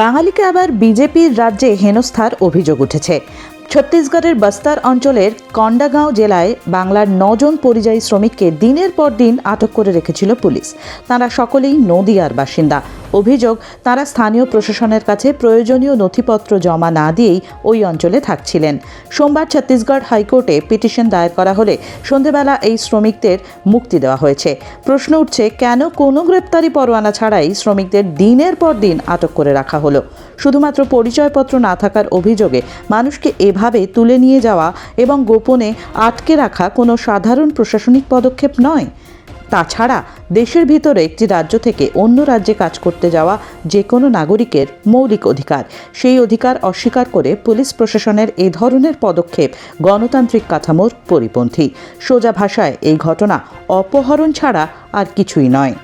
বাঙালিকে আবার বিজেপির রাজ্যে হেনস্থার অভিযোগ উঠেছে। ছত্তিশগড়ের বস্তার অঞ্চলের কন্ডাগাঁও জেলায় বাংলার নজন পরিযায়ী শ্রমিককে দিনের পর দিন আটক করে রেখেছিল পুলিশ। তারা সকলেই নদিয়ার বাসিন্দা। অভিযোগ, তারা স্থানীয় প্রশাসনের কাছে প্রয়োজনীয় নথিপত্র জমা না দিয়েই ওই অঞ্চলে থাকছিলেন। সোমবার ছত্তিশগড় হাইকোর্টে পিটিশন দায়ের করা হলে সন্ধেবেলা এই শ্রমিকদের মুক্তি দেওয়া হয়েছে। প্রশ্ন উঠছে, কেন কোনো গ্রেপ্তারি পরোয়ানা ছাড়াই শ্রমিকদের দিনের পর দিন আটক করে রাখা হলো? শুধুমাত্র পরিচয়পত্র না থাকার অভিযোগে মানুষকে এভাবে তুলে নিয়ে যাওয়া এবং গোপনে আটকে রাখা কোনো সাধারণ প্রশাসনিক পদক্ষেপ নয়? তাছাড়া দেশের ভিতরে একটি রাজ্য থেকে অন্য রাজ্যে কাজ করতে যাওয়া যে কোনো নাগরিকের মৌলিক অধিকার, সেই অধিকার অস্বীকার করে পুলিশ প্রশাসনের এ ধরনের পদক্ষেপ গণতান্ত্রিক কাঠামোর পরিপন্থী। সোজা ভাষায় এই ঘটনা অপহরণ ছাড়া আর কিছুই নয়।